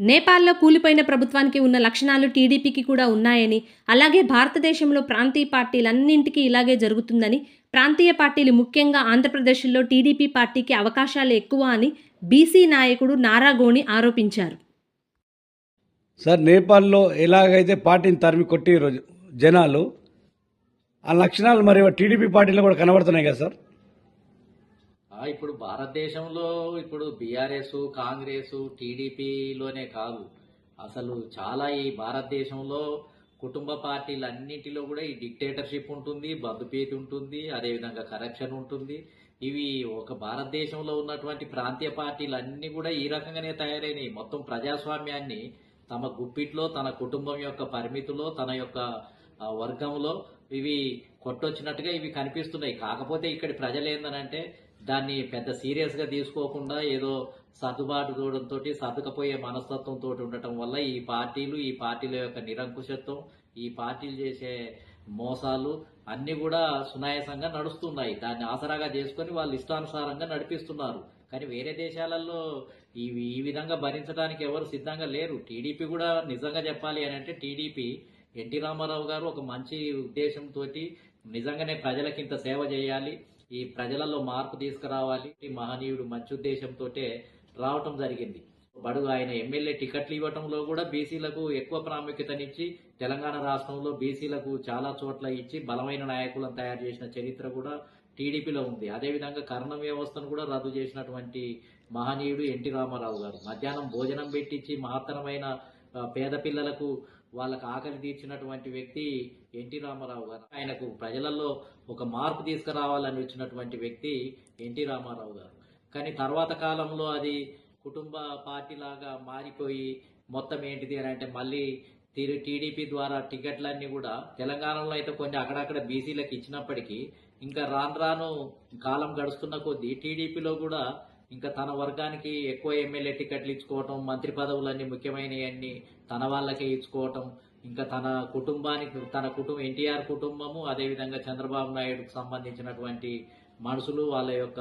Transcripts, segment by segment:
నేపాల్లో కూలిపోయిన ప్రభుత్వానికి ఉన్న లక్షణాలు టీడీపీకి కూడా ఉన్నాయని అలాగే భారతదేశంలో ప్రాంతీయ పార్టీలన్నింటికీ ఇలాగే జరుగుతుందని ప్రాంతీయ పార్టీలు ముఖ్యంగా ఆంధ్రప్రదేశ్లో టీడీపీ పార్టీకి అవకాశాలు ఎక్కువ అని బీసీ నాయకుడు నారాగోణి ఆరోపించారు. సార్ నేపాల్లో ఎలాగైతే పార్టీని తరిమి కొట్టి రోజు జనాలు ఆ లక్షణాలు మరి టీడీపీ పార్టీలో కూడా కనబడుతున్నాయి కదా సార్? ఇప్పుడు భారతదేశంలో ఇప్పుడు బీఆర్ఎస్ కాంగ్రెస్ టీడీపీలోనే కాదు. అసలు చాలా ఈ భారతదేశంలో కుటుంబ పార్టీలన్నింటిలో కూడా ఈ డిక్టేటర్షిప్ ఉంటుంది బంధుపీతి ఉంటుంది అదేవిధంగా కరప్షన్ ఉంటుంది. ఇవి ఒక భారతదేశంలో ఉన్నటువంటి ప్రాంతీయ పార్టీలన్నీ కూడా ఈ రకంగానే తయారైనవి మొత్తం ప్రజాస్వామ్యాన్ని తమ గుప్పిట్లో తన కుటుంబం యొక్క పరిమితిలో తన యొక్క వర్గంలో ఇవి కొట్టొచ్చినట్టుగా ఇవి కనిపిస్తున్నాయి. కాకపోతే ఇక్కడి ప్రజలు ఏందనంటే దాన్ని పెద్ద సీరియస్గా తీసుకోకుండా ఏదో సర్దుబాటు చూడడంతో సర్దుకపోయే మనస్తత్వంతో ఉండటం వల్ల ఈ పార్టీలు ఈ పార్టీల యొక్క నిరంకుశత్వం ఈ పార్టీలు చేసే మోసాలు అన్నీ కూడా సునాయాసంగా నడుస్తున్నాయి. దాన్ని ఆసరాగా చేసుకొని వాళ్ళు ఇష్టానుసారంగా నడిపిస్తున్నారు. కానీ వేరే దేశాలలో ఈ ఈ విధంగా భరించడానికి ఎవరు సిద్ధంగా లేరు. టీడీపీ కూడా నిజంగా చెప్పాలి అని అంటే టీడీపీ ఎన్టీ రామారావు గారు ఒక మంచి ఉద్దేశంతో నిజంగానే ప్రజలకి ఇంత సేవ చేయాలి. ఈ ప్రజలలో మార్పు తీసుకురావాలి. ఈ మహనీయుడు మంచి ఉద్దేశంతో రావటం జరిగింది. బడుగు ఆయన ఎమ్మెల్యే టికెట్లు ఇవ్వటంలో కూడా బీసీలకు ఎక్కువ ప్రాముఖ్యతనిచ్చి తెలంగాణ రాష్ట్రంలో బీసీలకు చాలా చోట్ల ఇచ్చి బలమైన నాయకులను తయారు చేసిన చరిత్ర కూడా టీడీపీలో ఉంది. అదేవిధంగా కర్ణ వ్యవస్థను కూడా రద్దు చేసినటువంటి మహనీయుడు ఎన్టీ రామారావు గారు. మధ్యాహ్నం భోజనం పెట్టించి మహత్తరమైన పేద పిల్లలకు వాళ్ళకు ఆకలి తీర్చినటువంటి వ్యక్తి ఎన్టీ రామారావు గారు. ఆయనకు ప్రజలలో ఒక మార్పు తీసుకురావాలని వచ్చినటువంటి వ్యక్తి ఎన్టీ రామారావు గారు. కానీ తర్వాత కాలంలో అది కుటుంబ పార్టీ లాగా మారిపోయి మొత్తం ఏంటిది అని అంటే మళ్ళీ టీడీపీ ద్వారా టికెట్లన్నీ కూడా తెలంగాణలో అయితే కొన్ని అక్కడక్కడ బీసీలకు ఇచ్చినప్పటికీ ఇంకా రాను రాను కాలం గడుస్తున్న కొద్దీ టీడీపీలో కూడా ఇంకా తన వర్గానికి ఎక్కువ ఎమ్మెల్యే టికెట్లు ఇచ్చుకోవటం మంత్రి పదవులన్నీ ముఖ్యమైనవన్నీ తన వాళ్ళకే ఇచ్చుకోవటం ఇంకా తన కుటుంబానికి తన కుటుంబం ఎన్టీఆర్ కుటుంబము అదేవిధంగా చంద్రబాబు నాయుడుకు సంబంధించినటువంటి మనుషులు వాళ్ళ యొక్క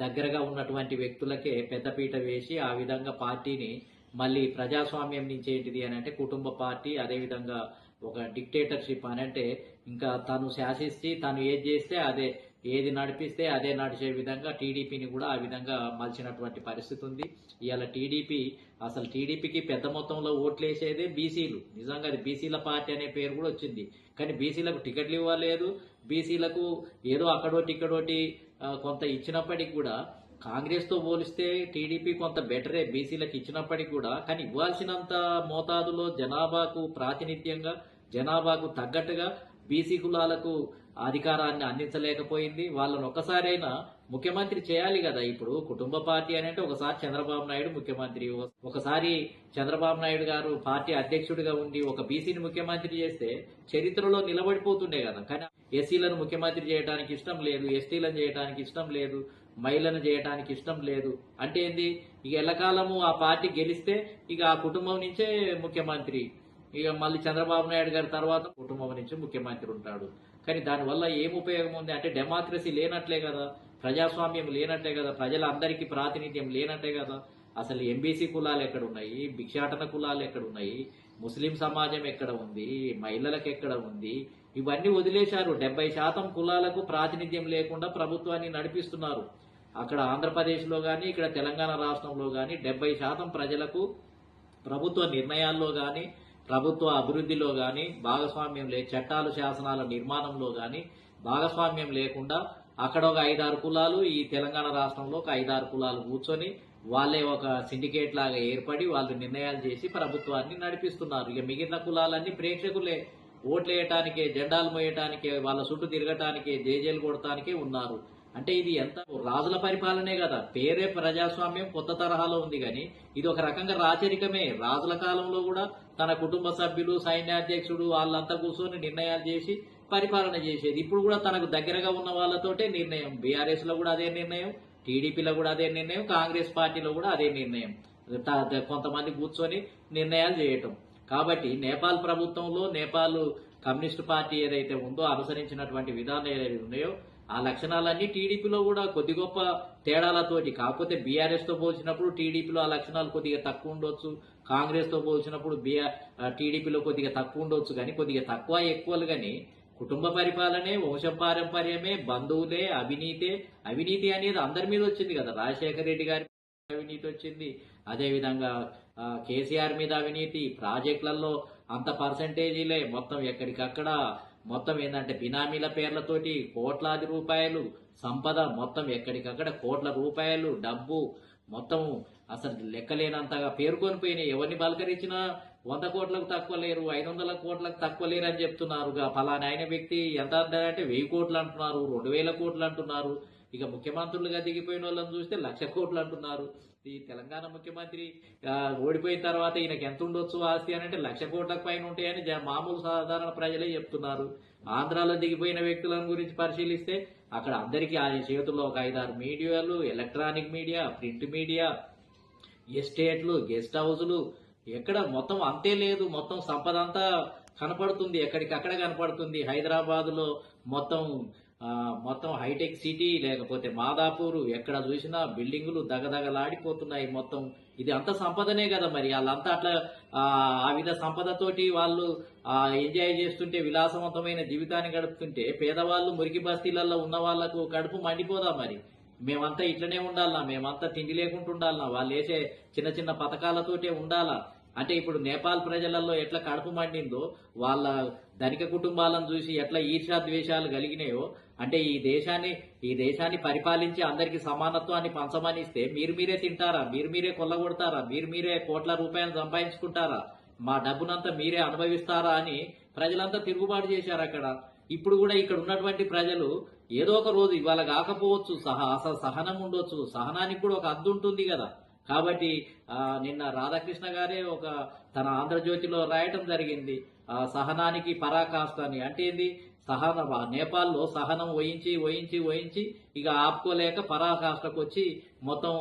దగ్గరగా ఉన్నటువంటి వ్యక్తులకే పెద్దపీట వేసి ఆ విధంగా పార్టీని మళ్ళీ ప్రజాస్వామ్యం నుంచి ఏంటిది అని అంటే కుటుంబ పార్టీ అదేవిధంగా ఒక డిక్టేటర్షిప్ అని అంటే ఇంకా తను శాసిస్తే తను ఏది చేస్తే అదే ఏది నడిపిస్తే అదే నడిచే విధంగా టీడీపీని కూడా ఆ విధంగా మలిచినటువంటి పరిస్థితి ఉంది. ఇవాళ టీడీపీ అసలు టీడీపీకి పెద్ద మొత్తంలో ఓట్లు వేసేదే బీసీలు. నిజంగా అది బీసీల పార్టీ అనే పేరు కూడా వచ్చింది. కానీ బీసీలకు టికెట్లు ఇవ్వలేదు. బీసీలకు ఏదో అక్కడోటి ఇక్కడోటి కొంత ఇచ్చినప్పటికి కూడా కాంగ్రెస్తో పోలిస్తే టీడీపీ కొంత బెటరే బీసీలకు ఇచ్చినప్పటికి కూడా. కానీ ఇవ్వాల్సినంత మోతాదులో జనాభాకు ప్రాతినిధ్యంగా జనాభాకు తగ్గట్టుగా బీసీ కులాలకు అధికారాన్ని అందించలేకపోయింది. వాళ్ళని ఒక్కసారైనా ముఖ్యమంత్రి చేయాలి కదా ఇప్పుడు. కుటుంబ పార్టీ అని అంటే ఒకసారి చంద్రబాబు నాయుడు ముఖ్యమంత్రి. ఒకసారి చంద్రబాబు నాయుడు గారు పార్టీ అధ్యక్షుడిగా ఉండి ఒక బీసీని ముఖ్యమంత్రి చేస్తే చరిత్రలో నిలబడిపోతుండే కదా. కానీ ఎస్సీలను ముఖ్యమంత్రి చేయడానికి ఇష్టం లేదు ఎస్టీలను చేయడానికి ఇష్టం లేదు మహిళను చేయడానికి ఇష్టం లేదు. అంటే ఏంది? ఇక ఎల్లకాలము ఆ పార్టీ గెలిస్తే ఇక ఆ కుటుంబం నుంచే ముఖ్యమంత్రి ఇక మళ్ళీ చంద్రబాబు నాయుడు గారి తర్వాత కుటుంబం నుంచి ముఖ్యమంత్రి ఉంటాడు. కానీ దానివల్ల ఏం ఉపయోగం ఉంది? అంటే డెమోక్రసీ లేనట్లే కదా. ప్రజాస్వామ్యం లేనట్లే కదా. ప్రజలందరికీ ప్రాతినిధ్యం లేనట్టే కదా. అసలు ఎంబీసీ కులాలు ఎక్కడ ఉన్నాయి? భిక్షాటన కులాలు ఎక్కడ ఉన్నాయి? ముస్లిం సమాజం ఎక్కడ ఉంది? మహిళలకు ఎక్కడ ఉంది? ఇవన్నీ వదిలేశారు. డెబ్బై శాతం కులాలకు ప్రాతినిధ్యం లేకుండా ప్రభుత్వాన్ని నడిపిస్తున్నారు. అక్కడ ఆంధ్రప్రదేశ్లో కానీ ఇక్కడ తెలంగాణ రాష్ట్రంలో కానీ డెబ్బై శాతం ప్రజలకు ప్రభుత్వ నిర్ణయాల్లో కానీ ప్రభుత్వ అభివృద్ధిలో కానీ భాగస్వామ్యం లే చట్టాలు శాసనాల నిర్మాణంలో కానీ భాగస్వామ్యం లేకుండా అక్కడ ఒక ఐదారు కులాలు ఈ తెలంగాణ రాష్ట్రంలో ఒక ఐదారు కులాలు కూర్చొని వాళ్ళే ఒక సిండికేట్ లాగా ఏర్పడి వాళ్ళు నిర్ణయాలు చేసి ప్రభుత్వాన్ని నడిపిస్తున్నారు. ఇక మిగిలిన కులాలన్నీ ప్రేక్షకులే. ఓట్లు వేయటానికే జెండాలు మోయటానికే వాళ్ళ చుట్టూ తిరగటానికే జేజేలు కొడటానికే ఉన్నారు. అంటే ఇది ఎంత రాజుల పరిపాలనే కదా. పేరే ప్రజాస్వామ్యం కొత్త తరహాలో ఉంది కానీ ఇది ఒక రకంగా రాచరికమే. రాజుల కాలంలో కూడా తన కుటుంబ సభ్యులు సైన్యాధ్యక్షుడు వాళ్ళంతా కూర్చొని నిర్ణయాలు చేసి పరిపాలన చేసేది. ఇప్పుడు కూడా తనకు దగ్గరగా ఉన్న వాళ్ళతోటే నిర్ణయం. బీఆర్ఎస్లో కూడా అదే నిర్ణయం టీడీపీలో కూడా అదే నిర్ణయం కాంగ్రెస్ పార్టీలో కూడా అదే నిర్ణయం. కొంతమంది కూర్చొని నిర్ణయాలు చేయటం. కాబట్టి నేపాల్ ప్రభుత్వంలో నేపాల్ కమ్యూనిస్ట్ పార్టీ ఏదైతే ఉందో అనుసరించినటువంటి విధానం ఏదైతే ఉన్నాయో ఆ లక్షణాలన్నీ టీడీపీలో కూడా కొద్ది గొప్ప తేడాలతోటి. కాకపోతే బీఆర్ఎస్తో పోల్చినప్పుడు టీడీపీలో ఆ లక్షణాలు కొద్దిగా తక్కువ ఉండొచ్చు. కాంగ్రెస్తో పోల్చినప్పుడు బిఆర్ టీడీపీలో కొద్దిగా తక్కువ ఉండొచ్చు కానీ కొద్దిగా తక్కువ ఎక్కువలు కానీ కుటుంబ పరిపాలనే వంశ పారంపర్యమే బంధువులే అవినీతే అవినీతి అనేది అందరి మీద వచ్చింది కదా. రాజశేఖర రెడ్డి గారి అవినీతి వచ్చింది. అదేవిధంగా కేసీఆర్ మీద అవినీతి ప్రాజెక్టులలో అంత పర్సంటేజీలే. మొత్తం ఎక్కడికక్కడ మొత్తం ఏంటంటే బినామీల పేర్లతోటి కోట్లాది రూపాయలు సంపద మొత్తం ఎక్కడికక్కడ కోట్ల రూపాయలు డబ్బు మొత్తం అసలు లెక్కలేనంతగా పేర్కొని పోయినాయి. ఎవరిని పలకరించినా వంద కోట్లకు తక్కువ లేరు ఐదు వందల కోట్లకు తక్కువ లేరు అని చెప్తున్నారు గా ఫలానా ఆయన వ్యక్తి ఎంత అంటారంటే వెయ్యి కోట్లు అంటున్నారు రెండు వేల కోట్లు అంటున్నారు. ఇక ముఖ్యమంత్రులుగా దిగిపోయిన వాళ్ళని చూస్తే లక్ష కోట్లు అంటున్నారు. ఈ తెలంగాణ ముఖ్యమంత్రి ఓడిపోయిన తర్వాత ఈయనకి ఎంత ఉండొచ్చు ఆస్తి అని అంటే లక్ష కోట్లకు పైన ఉంటాయని మామూలు సాధారణ ప్రజలే చెప్తున్నారు. ఆంధ్రాలో దిగిపోయిన వ్యక్తులను గురించి పరిశీలిస్తే అక్కడ అందరికీ ఆయన చేతుల్లో ఒక ఐదారు మీడియాలు ఎలక్ట్రానిక్ మీడియా ప్రింట్ మీడియా ఎస్టేట్లు గెస్ట్ హౌస్లు. ఎక్కడ మొత్తం అంతే లేదు. మొత్తం సంపద అంతా కనపడుతుంది. ఎక్కడికక్కడ కనపడుతుంది. హైదరాబాద్లో మొత్తం మొత్తం హైటెక్ సిటీ లేకపోతే మాదాపూర్ ఎక్కడ చూసినా బిల్డింగులు దగదగలాడిపోతున్నాయి. మొత్తం ఇది అంత సంపదనే కదా మరి. వాళ్ళంతా అట్లా ఆ విధ సంపదతోటి వాళ్ళు ఎంజాయ్ చేస్తుంటే విలాసవంతమైన జీవితాన్ని గడుపుతుంటే పేదవాళ్ళు మురికి బస్తీలలో ఉన్న వాళ్ళకు కడుపు మండిపోదా మరి? మేమంతా ఇట్లనే ఉండాలనా? మేమంతా తిండి లేకుండా ఉండాలనా? వాళ్ళు వేసే చిన్న చిన్న పథకాలతోటే ఉండాలా? అంటే ఇప్పుడు నేపాల్ ప్రజలలో ఎట్లా కడుపు మండిందో వాళ్ళ ధనిక కుటుంబాలను చూసి ఎట్లా ఈర్షా ద్వేషాలు కలిగినాయో అంటే ఈ దేశాన్ని ఈ దేశాన్ని పరిపాలించి అందరికీ సమానత్వాన్ని పంచమని ఇస్తే మీరు మీరే తింటారా? మీరు మీరే కొల్లగొడతారా? మీరు మీరే కోట్ల రూపాయలు సంపాదించుకుంటారా? మా డబ్బునంతా మీరే అనుభవిస్తారా అని ప్రజలంతా తిరుగుబాటు చేశారు అక్కడ. ఇప్పుడు కూడా ఇక్కడ ఉన్నటువంటి ప్రజలు ఏదో ఒక రోజు ఇవాళ కాకపోవచ్చు సహ అసలు సహనం ఉండొచ్చు. సహనానికి కూడా ఒక అద్దు ఉంటుంది కదా. కాబట్టి నిన్న రాధాకృష్ణ గారే ఒక తన ఆంధ్రజ్యోతిలో రాయటం జరిగింది. ఆ సహనానికి పరాకాష్ట అని అంటే ఏంది? సహన నేపాల్లో సహనం వహించి వహించి వహించి ఇక ఆపుకోలేక పరాకాష్ఠకు వచ్చి మొత్తం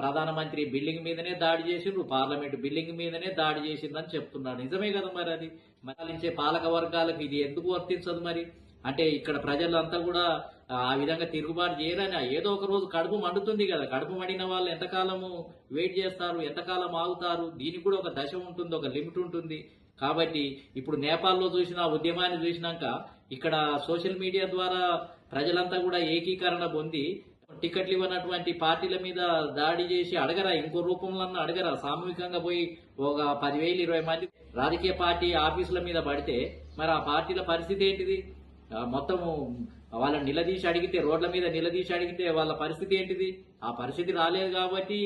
ప్రధానమంత్రి బిల్డింగ్ మీదనే దాడి చేసిండ్రు. పార్లమెంట్ బిల్డింగ్ మీదనే దాడి చేసిందని చెప్తున్నాడు నిజమే కదా మరి అది? మరణించే పాలక వర్గాలకు ఇది ఎందుకు వర్తించదు మరి? అంటే ఇక్కడ ప్రజలంతా కూడా ఆ విధంగా తిరుగుబాటు చేయరని ఏదో ఒక రోజు కడుపు మండుతుంది కదా. కడుపు మండిన వాళ్ళు ఎంతకాలము వెయిట్ చేస్తారు? ఎంతకాలం ఆగుతారు? దీనికి కూడా ఒక దశ ఉంటుంది ఒక లిమిట్ ఉంటుంది. కాబట్టి ఇప్పుడు నేపాల్లో చూసిన ఉద్యమాన్ని చూసినాక ఇక్కడ సోషల్ మీడియా ద్వారా ప్రజలంతా కూడా ఏకీకరణ పొంది టికెట్లు ఇవ్వనటువంటి పార్టీల మీద దాడి చేసి అడగరా? ఇంకో రూపంలో అడగరా? సామూహికంగా పోయి ఒక పదివేలు ఇరవై మంది రాజకీయ పార్టీ ఆఫీసుల మీద పడితే మరి ఆ పార్టీల పరిస్థితి ఏంటిది? మొత్తము వాళ్ళని నిలదీసి అడిగితే రోడ్ల మీద నిలదీసి అడిగితే వాళ్ళ పరిస్థితి ఏంటిది? ఆ పరిస్థితి రాలేదు కాబట్టి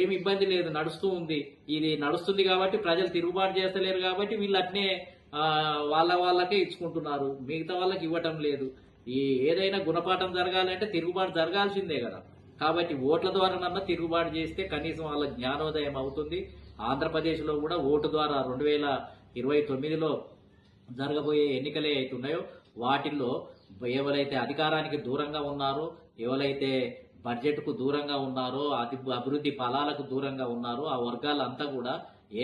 ఏమి ఇబ్బంది లేదు నడుస్తూ ఉంది. ఇది నడుస్తుంది కాబట్టి ప్రజలు తిరుగుబాటు చేస్తలేరు కాబట్టి వీళ్ళు అట్నే వాళ్ళ వాళ్ళకే ఇచ్చుకుంటున్నారు. మిగతా వాళ్ళకి ఇవ్వటం లేదు. ఈ ఏదైనా గుణపాఠం జరగాలంటే తిరుగుబాటు జరగాల్సిందే కదా. కాబట్టి ఓట్ల ద్వారానన్నా తిరుగుబాటు చేస్తే కనీసం వాళ్ళ జ్ఞానోదయం అవుతుంది. ఆంధ్రప్రదేశ్లో కూడా ఓటు ద్వారా రెండు వేల ఇరవై తొమ్మిదిలో జరగబోయే ఎన్నికలే అవుతున్నాయో వాటిల్లో ఎవరైతే అధికారానికి దూరంగా ఉన్నారో ఎవరైతే బడ్జెట్కు దూరంగా ఉన్నారో అతి అభివృద్ధి ఫలాలకు దూరంగా ఉన్నారో ఆ వర్గాలంతా కూడా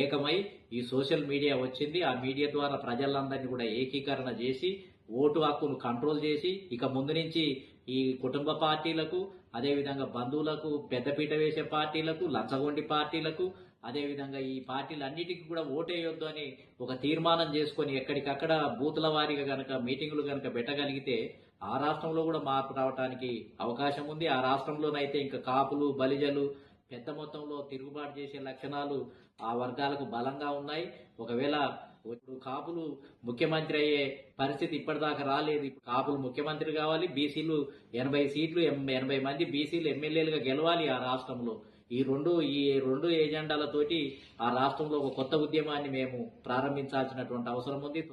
ఏకమై ఈ సోషల్ మీడియా వచ్చింది. ఆ మీడియా ద్వారా ప్రజలందరినీ కూడా ఏకీకరణ చేసి ఓటు హక్కును కంట్రోల్ చేసి ఇక ముందు నుంచి ఈ కుటుంబ పార్టీలకు అదేవిధంగా బంధువులకు పెద్దపీట వేసే పార్టీలకు లంచగొండి పార్టీలకు అదేవిధంగా ఈ పార్టీలన్నిటికీ కూడా ఓటేయొద్దు అని ఒక తీర్మానం చేసుకొని ఎక్కడికక్కడ బూతుల వారీగా గనక మీటింగులు గనక పెట్టగలిగితే ఆ రాష్ట్రంలో కూడా మార్పు రావడానికి అవకాశం ఉంది. ఆ రాష్ట్రంలోనైతే ఇంకా కాపులు బలిజలు పెద్ద మొత్తంలో తిరుగుబాటు చేసే లక్షణాలు ఆ వర్గాలకు బలంగా ఉన్నాయి. ఒకవేళ ఇప్పుడు కాపులు ముఖ్యమంత్రి అయ్యే పరిస్థితి ఇప్పటిదాకా రాలేదు. కాపులు ముఖ్యమంత్రి కావాలి బీసీలు ఎనభై సీట్లు ఎం- ఎనభై మంది బీసీలు ఎమ్మెల్యేలుగా గెలవాలి ఆ రాష్ట్రంలో. ఈ రెండు ఈ రెండు ఏజెండాలతోటి ఆ రాష్ట్రంలో ఒక కొత్త ఉద్యమాన్ని మేము ప్రారంభించాల్సినటువంటి అవసరం ఉంది.